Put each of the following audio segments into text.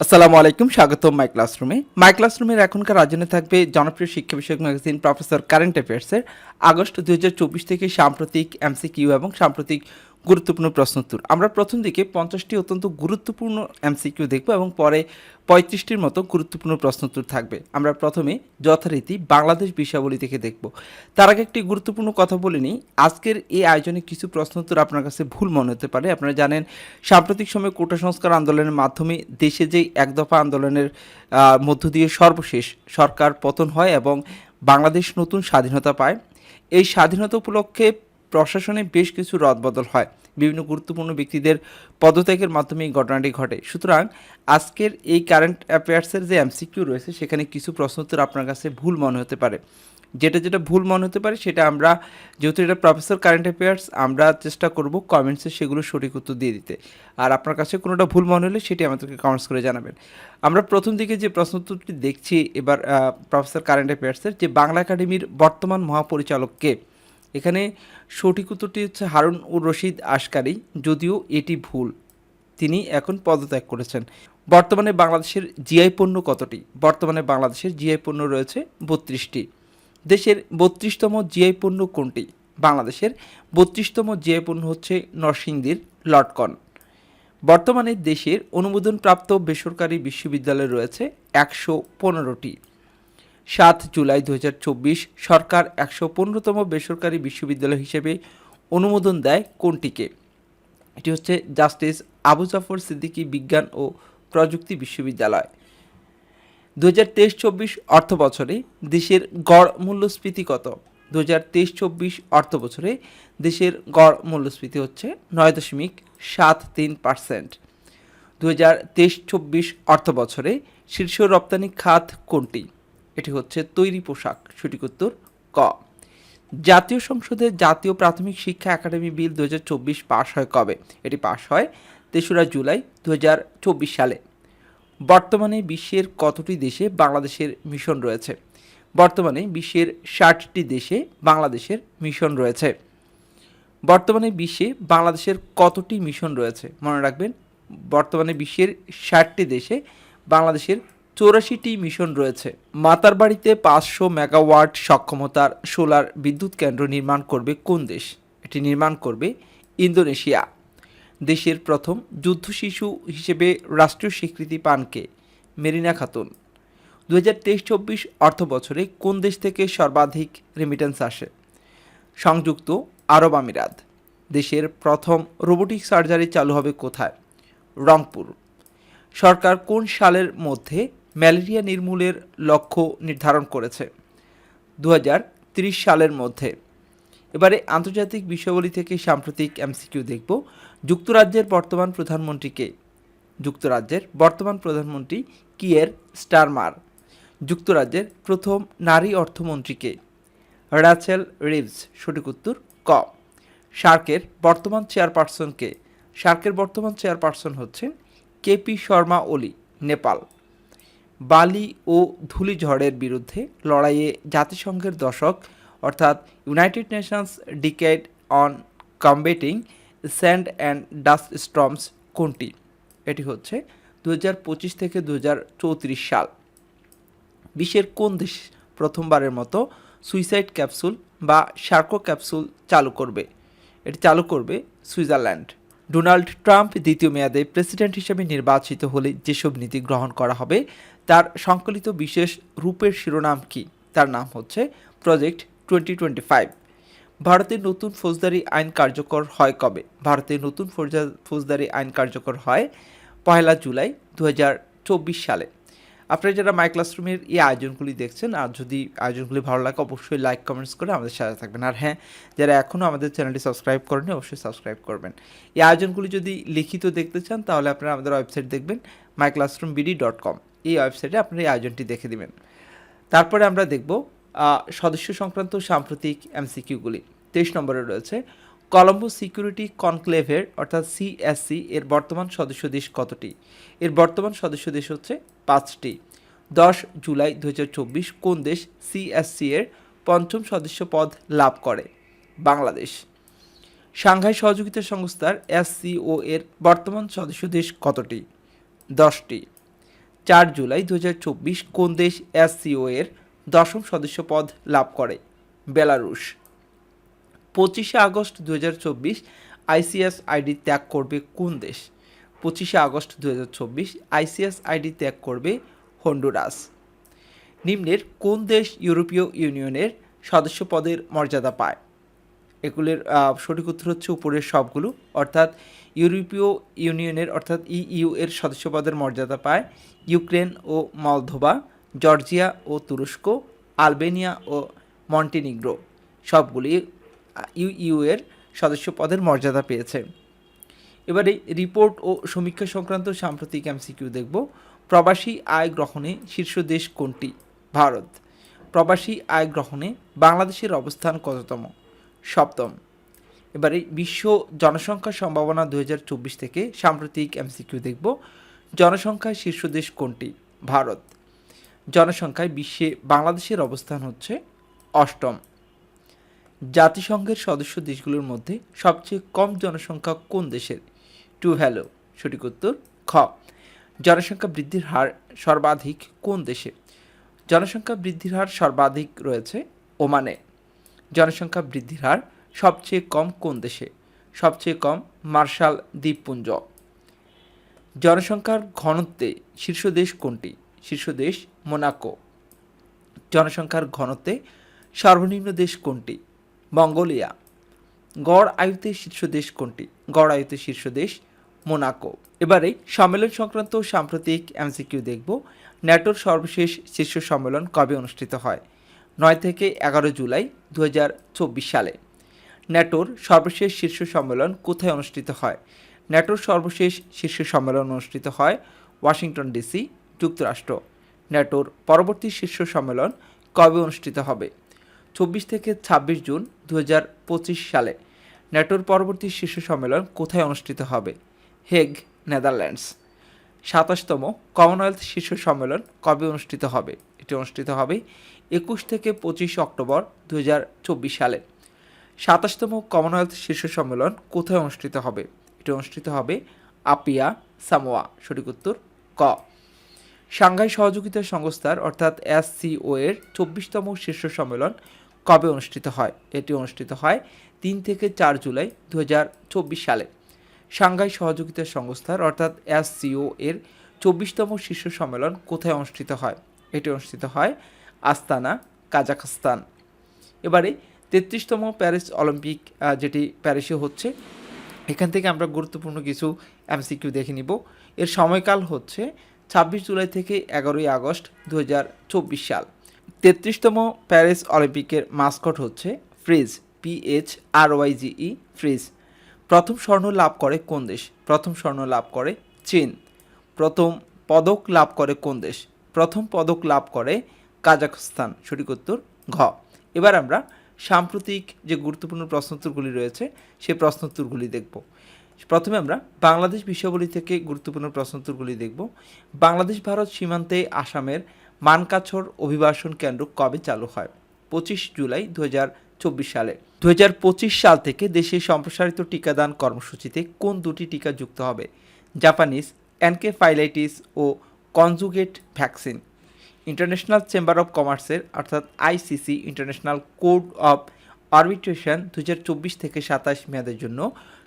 আসসালামু আলাইকুম, স্বাগতম মাই ক্লাসরুমে মাই ক্লাসরুমের এখনকার আয়োজনে থাকবে জনপ্রিয় শিক্ষা বিষয়ক ম্যাগাজিন প্রফেসর কারেন্ট অ্যাফেয়ার্সের আগস্ট দুই হাজার চব্বিশ থেকে সাম্প্রতিক এমসিকিউ এবং সাম্প্রতিক গুরুত্বপূর্ণ প্রশ্ন উত্তর। আমরা প্রথম দিকে পঞ্চাশটি অত্যন্ত গুরুত্বপূর্ণ এমসিকিউ দেখব এবং পরে পঁয়ত্রিশটির মতো গুরুত্বপূর্ণ প্রশ্ন উত্তর থাকবে। আমরা প্রথমে যথারীতি বাংলাদেশ বিষয়াবলী থেকে দেখব। তার আগে একটি গুরুত্বপূর্ণ কথা বলে নিই। আজকের এই আয়োজনে কিছু প্রশ্ন উত্তর আপনার কাছে ভুল মনে হতে পারে। আপনারা জানেন, সাম্প্রতিক সময়ে কোটা সংস্কার আন্দোলনের মাধ্যমে দেশে যেই এক দফা আন্দোলনের মধ্য দিয়ে সর্বশেষ সরকার পতন হয় এবং বাংলাদেশ নতুন স্বাধীনতা পায়। এই স্বাধীনতা উপলক্ষে প্রশাসনে বেশ কিছু রদবদল হয়। বিভিন্ন গুরুত্বপূর্ণ ব্যক্তিদের পদত্যাগের মাধ্যমে এই ঘটনাটি ঘটে। সুতরাং আজকের এই কারেন্ট অ্যাফেয়ার্সের যে এমসিকিউ রয়েছে, সেখানে কিছু প্রশ্ন উত্তর আপনার কাছে ভুল মনে হতে পারে। যেটা যেটা ভুল মনে হতে পারে, সেটা আমরা, যেহেতু এটা প্রফেসর কারেন্ট অ্যাফেয়ার্স আমরা চেষ্টা করব কমেন্টসে সেগুলো সঠিক উত্তর দিয়ে দিতে। আর আপনার কাছে কোনোটা ভুল মনে হলে সেটি আমাদেরকে কমেন্টস করে জানাবেন। আমরা প্রথম দিকে যে প্রশ্ন উত্তরটি দেখছি, এবার প্রফেসর কারেন্ট অ্যাফেয়ার্সের যে বাংলা একাডেমির বর্তমান মহাপরিচালককে এখানে সঠিক উত্তরটি হচ্ছে হারুন উর রশিদ আশকারি, যদিও এটি ভুল। তিনি এখন পদত্যাগ করেছেন। বর্তমানে বাংলাদেশের জিআই পণ্য কতটি? বর্তমানে বাংলাদেশের জিআই পণ্য রয়েছে বত্রিশটি। দেশের বত্রিশতম জিআই পণ্য কোনটি? বাংলাদেশের বত্রিশতম জিআই পণ্য হচ্ছে নরসিংদীর লটকন। বর্তমানে দেশের অনুমোদনপ্রাপ্ত বেসরকারি বিশ্ববিদ্যালয় রয়েছে একশো পনেরোটি। সাত জুলাই দু হাজার চব্বিশ সরকার একশো পনেরোতম বেসরকারি বিশ্ববিদ্যালয় হিসেবে অনুমোদন দেয় কোনটিকে? এটি হচ্ছে জাস্টিস আবু জাফর সিদ্দিকী বিজ্ঞান ও প্রযুক্তি বিশ্ববিদ্যালয়। দু হাজার তেইশ চব্বিশ অর্থ বছরে দেশের গড় মূল্যস্ফীতি কত? দু হাজার তেইশ চব্বিশ অর্থ বছরে দেশের গড় মূল্যস্ফীতি হচ্ছে নয় দশমিক সাত তিন পার্সেন্ট। দু হাজার তেইশ চব্বিশ অর্থ বছরে শীর্ষ রপ্তানি খাত কোনটি? এটি হচ্ছে তৈরি পোশাক। সঠিক উত্তর, ক। জাতীয় সংসদে জাতীয় প্রাথমিক শিক্ষা একাডেমি বিল দু হাজার চব্বিশ পাশ হয় কবে? এটি পাশ হয় তেসরা জুলাই দু হাজার চব্বিশ সালে। বর্তমানে বিশ্বের কতটি দেশে বাংলাদেশের মিশন রয়েছে? বর্তমানে বিশ্বের ষাটটি দেশে বাংলাদেশের মিশন রয়েছে। বর্তমানে বিশ্বে বাংলাদেশের কতটি মিশন রয়েছে? মনে রাখবেন, বর্তমানে বিশ্বের ষাটটি দেশে বাংলাদেশের চৌরাশিটি মিশন রয়েছে। মাতার বাড়িতে পাঁচশো মেগাওয়াট সক্ষমতার সোলার বিদ্যুৎ কেন্দ্র নির্মাণ করবে কোন দেশ? এটি নির্মাণ করবে ইন্দোনেশিয়া। দেশের প্রথম যুদ্ধ শিশু হিসেবে রাষ্ট্রীয় স্বীকৃতি পানকে মেরিনা খাতুন। দু হাজার তেইশ চব্বিশ অর্থ বছরে কোন দেশ থেকে সর্বাধিক রেমিটেন্স আসে? সংযুক্ত আরব আমিরাত। দেশের প্রথম রোবোটিক সার্জারি চালু হবে কোথায়? রংপুর। সরকার কোন সালের মধ্যে ম্যালেরিয়া নির্মূলের লক্ষ্য নির্ধারণ করেছে দু হাজার ত্রিশ সালের মধ্যে। এবারে আন্তর্জাতিক বিষয়াবলী থেকে সাম্প্রতিক এমসিকিউ দেখব। যুক্তরাজ্যের বর্তমান প্রধানমন্ত্রীকে। যুক্তরাজ্যের বর্তমান প্রধানমন্ত্রী কিয়ের স্টারমার। যুক্তরাজ্যের প্রথম নারী অর্থমন্ত্রীকে। র্যাচেল রিভস, সঠিক উত্তর, ক। সার্কের বর্তমান চেয়ারপারসনকে। সার্কের বর্তমান চেয়ারপারসন হচ্ছেন কেপি শর্মা ওলি, নেপাল। বালি ও ধূলিঝড়ের বিরুদ্ধে লড়াইয়ে জাতিসংঘের দশক অর্থাৎ United Nations decade on combating sand and dust storms কোনটি? এটি হচ্ছে দু হাজার পঁচিশ থেকে দু হাজার চৌত্রিশ সাল। বিশ্বের কোন দেশ প্রথমবারের মতো সুইসাইড ক্যাপসুল বা সার্কো ক্যাপসুল চালু করবে? এটি চালু করবে সুইজারল্যান্ড। ডোনাল্ড ট্রাম্প দ্বিতীয় মেয়াদে প্রেসিডেন্ট হিসেবে নির্বাচিত হলে যেসব নীতি গ্রহণ করা হবে, তার সংকলিত বিশেষ রূপের শিরোনাম কি? তার নাম হচ্ছে প্রজেক্ট টোয়েন্টি টোয়েন্টি ফাইভ। ভারতের নতুন ফৌজদারি আইন কার্যকর হয় কবে? ভারতের নতুন ফৌজা- ফৌজদারি আইন কার্যকর হয় পয়লা জুলাই দু হাজার চব্বিশ সালে। আপনারা যারা মাই ক্লাসরুমের এই আয়োজনগুলি দেখছেন, আর যদি আয়োজনগুলি ভালো লাগে, অবশ্যই লাইক কমেন্টস করে আমাদের সাথে থাকবেন। আর হ্যাঁ যারা এখনও আমাদের চ্যানেলটি সাবস্ক্রাইব করেনি অবশ্যই সাবস্ক্রাইব করবেন। এই আয়োজনগুলি যদি লিখিত দেখতে চান, তাহলে আপনারা আমাদের ওয়েবসাইট দেখবেন my classroom BD dot com এই ওয়েবসাইটে আপনারা এই আয়োজনটি দেখে দেবেন। তারপরে আমরা দেখব সদস্য সংক্রান্ত সাম্প্রতিক এমসিকিউগুলি তেইশ নম্বরে রয়েছে কলম্বো সিকিউরিটি কনক্লেভের অর্থাৎ সিএসসি এর বর্তমান সদস্য দেশ কতটি? এর বর্তমান সদস্য দেশ হচ্ছে পাঁচটি। দশ জুলাই দুই হাজার চব্বিশ কোন দেশ সিএসসি এর পঞ্চম সদস্য পদ লাভ করে? বাংলাদেশ। সাংঘাই সহযোগিতা সংস্থার এসসিও এর বর্তমান সদস্য দেশ কতটি? দশটি। চার জুলাই দু হাজার চব্বিশ কোন দেশ এসসিও এর দশম সদস্য পদ লাভ করে? বেলারুশ। পঁচিশে আগস্ট দু আইসিএস আইডি ত্যাগ করবে কোন দেশ? পঁচিশে আগস্ট দু হাজার চব্বিশ আইসিএস আইডি ত্যাগ করবে হন্ডুরাস। নিম্নের কোন দেশ ইউরোপীয় ইউনিয়নের সদস্য পদের মর্যাদা পায়? এগুলির সঠিক উত্তর হচ্ছে উপরের সবগুলো, অর্থাৎ ইউরোপীয় ইউনিয়নের, অর্থাৎ ইইউ এর সদস্যপদের মর্যাদা পায় ইউক্রেন ও মলদোভা, জর্জিয়া ও তুরস্ক, আলবেনিয়া ও মন্টিনিগ্রো। সবগুলি ইউইউ এর সদস্য পদের মর্যাদা পেয়েছে। এবারে রিপোর্ট ও সমীক্ষা সংক্রান্ত সাম্প্রতিক এমসিকিউ দেখব। প্রবাসী আয় গ্রহণে শীর্ষ দেশ কোনটি? ভারত। প্রবাসী আয় গ্রহণে বাংলাদেশের অবস্থান কততম? সপ্তম। এবারে বিশ্ব জনসংখ্যা সম্ভাবনা দু হাজার চব্বিশ থেকে সাম্প্রতিক এমসিকিউ দেখব। জনসংখ্যায় শীর্ষ দেশ কোনটি? ভারত। জনসংখ্যায় বিশ্বে বাংলাদেশের অবস্থান হচ্ছে অষ্টম। জাতিসংঘের সদস্য দেশগুলোর মধ্যে সবচেয়ে কম জনসংখ্যা কোন দেশের? টু হ্যালো, সঠিক উত্তর খ। জনসংখ্যা বৃদ্ধির হার সর্বাধিক কোন দেশে? জনসংখ্যা বৃদ্ধির হার সর্বাধিক রয়েছে ওমানে। জনসংখ্যা বৃদ্ধির হার সবচেয়ে কম কোন দেশে? সবচেয়ে কম মার্শাল দ্বীপপুঞ্জ। জনসংখ্যার ঘনত্বে শীর্ষ দেশ কোনটি? শীর্ষ দেশ মোনাকো। জনসংখ্যার ঘনত্বে সর্বনিম্ন দেশ কোনটি? মঙ্গোলিয়া। গড় আয়ুতে শীর্ষ দেশ কোনটি? গড় আয়ুতে শীর্ষ দেশ মোনাকো এবারে সম্মেলন সংক্রান্ত সাম্প্রতিক এমসিকিউ দেখব। ন্যাটোর সর্বশেষ শীর্ষ সম্মেলন কবে অনুষ্ঠিত হয়? নয় থেকে এগারো জুলাই দু হাজার চব্বিশ সালে। ন্যাটোর সর্বশেষ শীর্ষ সম্মেলন কোথায় অনুষ্ঠিত হয়? ন্যাটোর সর্বশেষ শীর্ষ সম্মেলন অনুষ্ঠিত হয় ওয়াশিংটন ডিসি যুক্তরাষ্ট্র। ন্যাটোর পরবর্তী শীর্ষ সম্মেলন কবে অনুষ্ঠিত হবে? চব্বিশ থেকে ছাব্বিশ জুন দু হাজার পঁচিশ সালে। ন্যাটোর পরবর্তী শীর্ষ সম্মেলন কোথায় অনুষ্ঠিত হবে? Hague, Netherlands. সাতাশতম কমনওয়েলথ শীর্ষ সম্মেলন কবে অনুষ্ঠিত হবে? এটি অনুষ্ঠিত হবে একুশ থেকে পঁচিশ অক্টোবর দু হাজার চব্বিশ সালে। সাতাশতম কমনওয়েলথ শীর্ষ সম্মেলন কোথায় অনুষ্ঠিত হবে? এটি অনুষ্ঠিত হবে আপিয়া, সামোয়া। সঠিক উত্তর, ক। সাংঘাই সহযোগিতা সংস্থার, অর্থাৎ এস এসসিও এর চব্বিশতম শীর্ষ সম্মেলন কবে অনুষ্ঠিত হয়? এটি অনুষ্ঠিত হয় তিন থেকে চার জুলাই দু হাজার চব্বিশ সালে। সাংঘাই সহযোগিতা সংস্থার, অর্থাৎ এসসিও এর চব্বিশতম শীর্ষ সম্মেলন কোথায় অনুষ্ঠিত হয়? এটি অনুষ্ঠিত হয় আস্তানা, কাজাখস্তান। এবারে তেত্রিশতম প্যারিস অলিম্পিক যেটি প্যারিসে হচ্ছে, এখান থেকে আমরা গুরুত্বপূর্ণ কিছু এমসিকিউ দেখে নিব। এর সময়কাল হচ্ছে ছাব্বিশ জুলাই থেকে এগারোই আগস্ট দু হাজার চব্বিশ সাল। তেত্রিশতম প্যারিস অলিম্পিকের মাস্কট হচ্ছে Phryge P H R Y G E Phryge. প্রথম স্বর্ণ লাভ করে কোন দেশ? প্রথম স্বর্ণ লাভ করে চীন। প্রথম পদক লাভ করে কোন দেশ? প্রথম পদক লাভ করে কাজাখস্তান। সঠিক উত্তর ঘ। এবার আমরা সাম্প্রতিক যে গুরুত্বপূর্ণ প্রশ্নোত্তরগুলি রয়েছে, সেই প্রশ্নোত্তরগুলি দেখব। প্রথমে আমরা বাংলাদেশ বিষয়াবলী থেকে গুরুত্বপূর্ণ প্রশ্নোত্তরগুলি দেখব। বাংলাদেশ, ভারত সীমান্তে আসামের মানকাছর অভিবাসন কেন্দ্র কবে চালু হয়? পঁচিশ জুলাই দু হাজার চব্বিশ সালে। দু হাজার পঁচিশ সাল থেকে দেশে সম্প্রসারিত টিকাদান কর্মসূচিতে কোন দুটি টিকা যুক্ত হবে? Japanese encephalitis O conjugate vaccine. International Chamber of কমার্সের, অর্থাৎ ICC International Code of Arbitration দু হাজার চব্বিশ থেকে সাতাশ মেয়াদের জন্য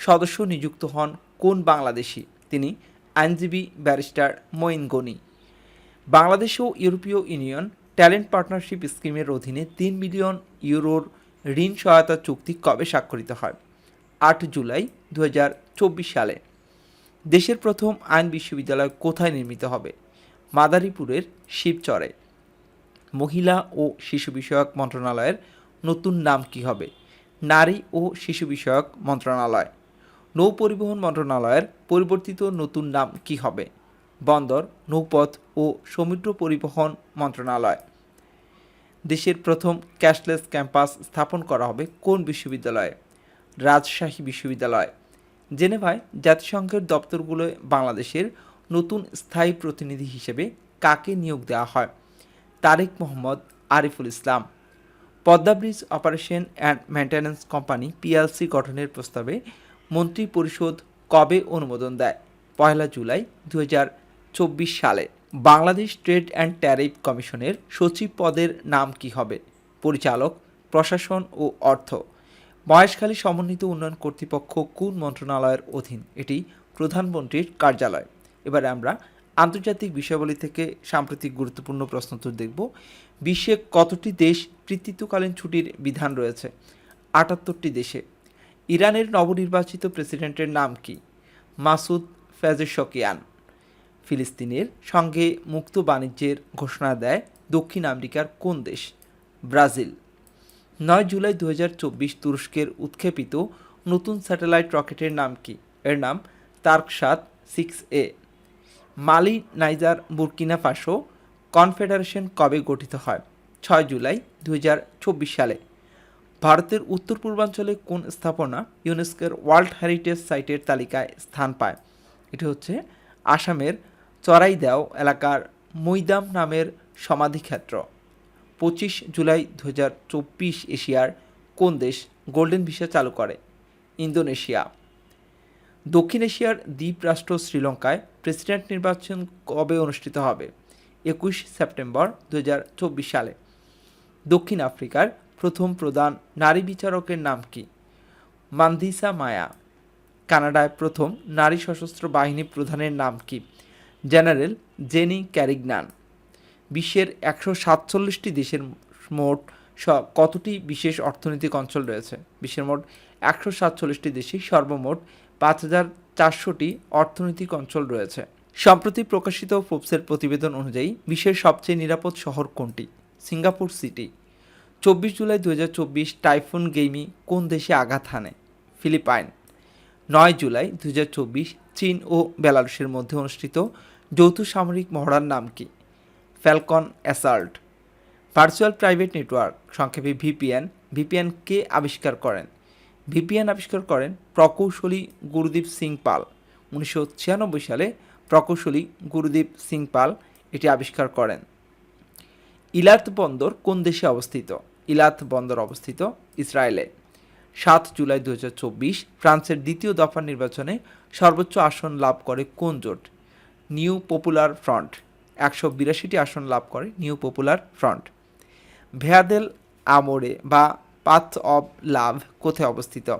সদস্য নিযুক্ত হন কোন বাংলাদেশি? তিনি আইনজীবী ব্যারিস্টার মঈন গনি বাংলাদেশ ও ইউরোপীয় ইউনিয়ন ট্যালেন্ট পার্টনারশিপ স্কিমের অধীনে তিন মিলিয়ন ইউরোর ঋণ সহায়তা চুক্তি কবে স্বাক্ষরিত হয়? আট জুলাই দু হাজার চব্বিশ সালে। দেশের প্রথম আইন বিশ্ববিদ্যালয় কোথায় নির্মিত হবে? মাদারীপুরের শিবচরে। মহিলা ও শিশু বিষয়ক মন্ত্রণালয়ের নতুন নাম কি হবে? নারী ও শিশু বিষয়ক মন্ত্রণালয়। নৌ পরিবহন মন্ত্রণালয়ের পরিবর্তিত নতুন নাম কি হবে? বন্দর, নৌপথ ও সমুদ্র পরিবহন মন্ত্রণালয়। দেশের প্রথম ক্যাশলেস ক্যাম্পাস স্থাপন করা হবে কোন বিশ্ববিদ্যালয়ে? রাজশাহী বিশ্ববিদ্যালয়। জেনেভায় জাতিসংঘের দপ্তরগুলোয় বাংলাদেশের নতুন স্থায়ী প্রতিনিধি হিসেবে কাকে নিয়োগ দেওয়া হয়? Tarek Mohammad, Ariful Islam. Padma bridge operation and maintenance company PLC গঠনের প্রস্তাবে মন্ত্রী পরিষদ কবে অনুমোদন দেয়? পয়লা জুলাই দু হাজার চব্বিশ সালে। বাংলাদেশ ট্রেড অ্যান্ড ট্যারিফ কমিশনের সচিব পদের নাম কি হবে? পরিচালক, প্রশাসন ও অর্থ। মহেশখালী সমন্বিত উন্নয়ন কর্তৃপক্ষ কোন মন্ত্রণালয়ের অধীন? এটি প্রধানমন্ত্রীর কার্যালয়। এবারে আমরা আন্তর্জাতিক বিষয়াবলী থেকে সাম্প্রতিক গুরুত্বপূর্ণ প্রশ্ন উত্তর দেখব। বিশ্বে কতটি দেশ কৃতিত্বকালীন ছুটির বিধান রয়েছে? আটাত্তরটি দেশে। ইরানের নবনির্বাচিত প্রেসিডেন্টের নাম কি? মাসুদ ফেজেশকিয়ান ফিলিস্তিনের সঙ্গে মুক্ত বাণিজ্যের ঘোষণা দেয় দক্ষিণ আমেরিকার কোন দেশ? ব্রাজিল। নয় জুলাই দু হাজার চব্বিশ তুরস্কের উৎক্ষেপিত নতুন স্যাটেলাইট রকেটের নাম কি? এর নাম তার্কসাত six A. Mali, Niger, Burkina Faso confederation কবে গঠিত হয়? ছয় জুলাই দু হাজার চব্বিশ সালে। ভারতের উত্তর পূর্বাঞ্চলে কোন স্থাপনা ইউনেস্কোর ওয়ার্ল্ড হেরিটেজ সাইটের তালিকায় স্থান পায়? এটি হচ্ছে আসামের চরাইদেও এলাকার মৈদাম নামের সমাধিক্ষেত্র। পঁচিশ জুলাই দু হাজার চব্বিশ এশিয়ার কোন দেশ গোল্ডেন ভিসা চালু করে? ইন্দোনেশিয়া। দক্ষিণ এশিয়ার দ্বীপ রাষ্ট্র শ্রীলঙ্কায় প্রেসিডেন্ট নির্বাচন কবে অনুষ্ঠিত হবে? একুশ সেপ্টেম্বর দু হাজার চব্বিশ সালে। দক্ষিণ আফ্রিকার প্রথম প্রধান নারী বিচারকের নাম কি? মান্দিসা মায়া। কানাডায় প্রথম নারী সশস্ত্র বাহিনী প্রধানের নাম কি? General Jennie Carignan. বিশ্বের একশো সাতচল্লিশটি দেশের মোট কতটি বিশেষ অর্থনৈতিক অঞ্চল রয়েছে? বিশ্বের মোট একশো সাতচল্লিশটি দেশে সর্বমোট পাঁচ হাজার চারশোটি অর্থনৈতিক অঞ্চল রয়েছে। সম্প্রতি প্রকাশিত ফোর্বসের প্রতিবেদন অনুযায়ী, বিশ্বের সবচেয়ে নিরাপদ শহর কোনটি? Singapore city. চব্বিশ জুলাই দু হাজার চব্বিশ টাইফুন গেইমি কোন দেশে আঘাত হানে? ফিলিপাইন। নয় জুলাই দু হাজার চব্বিশ চীন ও বেলারুশের মধ্যে অনুষ্ঠিত যৌথ সামরিক মহড়ার নাম কি? Falcon Assault virtual private network সংক্ষেপে ভিপিএন ভিপিএন কে আবিষ্কার করেন? ভিপিএন আবিষ্কার করেন প্রকৌশলী গুরুদীপ সিং পাল। উনিশশো ছিয়ানব্বই সালে প্রকৌশলী গুরুদীপ সিং পাল এটি আবিষ্কার করেন। ইলাত বন্দর কোন দেশে অবস্থিত? ইলাত বন্দর অবস্থিত ইসরায়েলে। সাত জুলাই দু হাজার চব্বিশ, ফ্রান্সের দ্বিতীয় দফা নির্বাচনে সর্বোচ্চ আসন লাভ করে কোন জোট? New Popular Front. একশো বিরাশিটি আসন লাভ করে New Popular Front. Via del Amore বা পাথ অব লাভ কোথায় অবস্থিত?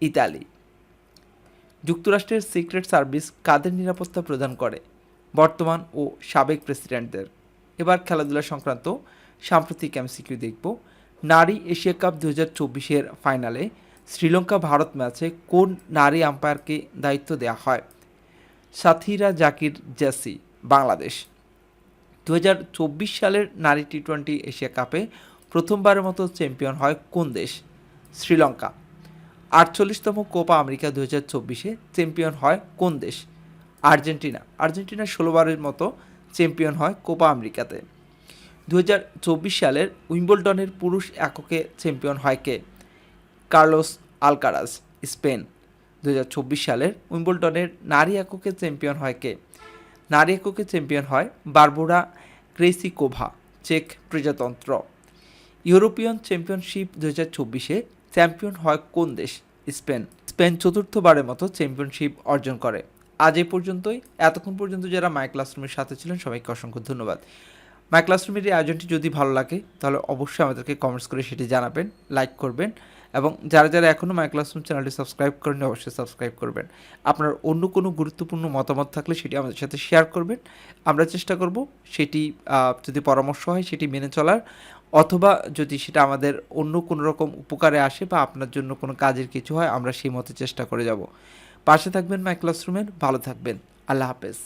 ইতালি। যুক্তরাষ্ট্রের সিক্রেট সার্ভিস কাদের নিরাপত্তা প্রদান করে? বর্তমান ও সাবেক প্রেসিডেন্টদের। এবার খেলাধুলা সংক্রান্ত সাম্প্রতিক এমসিকিউ দেখব। নারী এশিয়া কাপ দু হাজার চব্বিশের ফাইনালে শ্রীলঙ্কা ভারত ম্যাচে কোন নারী আম্পায়ারকে দায়িত্ব দেওয়া হয়? সাথীরা জাকির, জেসি, বাংলাদেশ। দু হাজার চব্বিশ সালের নারী টি টোয়েন্টি এশিয়া কাপে প্রথমবারের মতো চ্যাম্পিয়ন হয় কোন দেশ? শ্রীলঙ্কা। আটচল্লিশতম কোপা আমেরিকা দু হাজার চব্বিশে চ্যাম্পিয়ন হয় কোন দেশ? আর্জেন্টিনা। আর্জেন্টিনা ষোলোবারের মতো চ্যাম্পিয়ন হয় কোপা আমেরিকাতে। দু হাজার চব্বিশ সালের উইম্বলডনের পুরুষ এককে চ্যাম্পিয়ন হয় কে? Carlos Alcaraz, Spain. দুই হাজার চব্বিশ সালের উইম্বলডনের নারী এককে চ্যাম্পিয়ন হয় কে? নারী এককে চ্যাম্পিয়ন হয় বারবোরা ক্রেসিকোভা, চেক প্রজাতন্ত্র। ইউরোপিয়ান চ্যাম্পিয়নশিপ দু হাজার চব্বিশে চ্যাম্পিয়ন হয় কোন দেশ? স্পেন। স্পেন চতুর্থবারের মতো চ্যাম্পিয়নশিপ অর্জন করে। আজ এই পর্যন্তই। এতক্ষণ পর্যন্ত যারা মাই ক্লাসরুমের সাথে ছিলেন, সবাইকে অসংখ্য ধন্যবাদ। মাই ক্লাসরুমের এই আয়োজনটি যদি ভালো লাগে, তাহলে অবশ্যই আমাদেরকে কমেন্টস করে সেটি জানাবেন লাইক করবেন। এবং যারা যারা এখনও মাই ক্লাসরুম চ্যানেলটি সাবস্ক্রাইব করেন অবশ্যই সাবস্ক্রাইব করবেন। আপনার অন্য কোনো গুরুত্বপূর্ণ মতামত থাকলে সেটি আমাদের সাথে শেয়ার করবেন। আমরা চেষ্টা করব সেটি যদি পরামর্শ হয় সেটি মেনে চলার, অথবা যদি সেটা আমাদের অন্য কোনো রকম উপকারে আসে বা আপনার জন্য কোনো কাজের কিছু হয়, আমরা সেই মতো চেষ্টা করে যাব। পাশে থাকবেন মাই ক্লাসরুমের ভালো থাকবেন। আল্লাহ হাফেজ।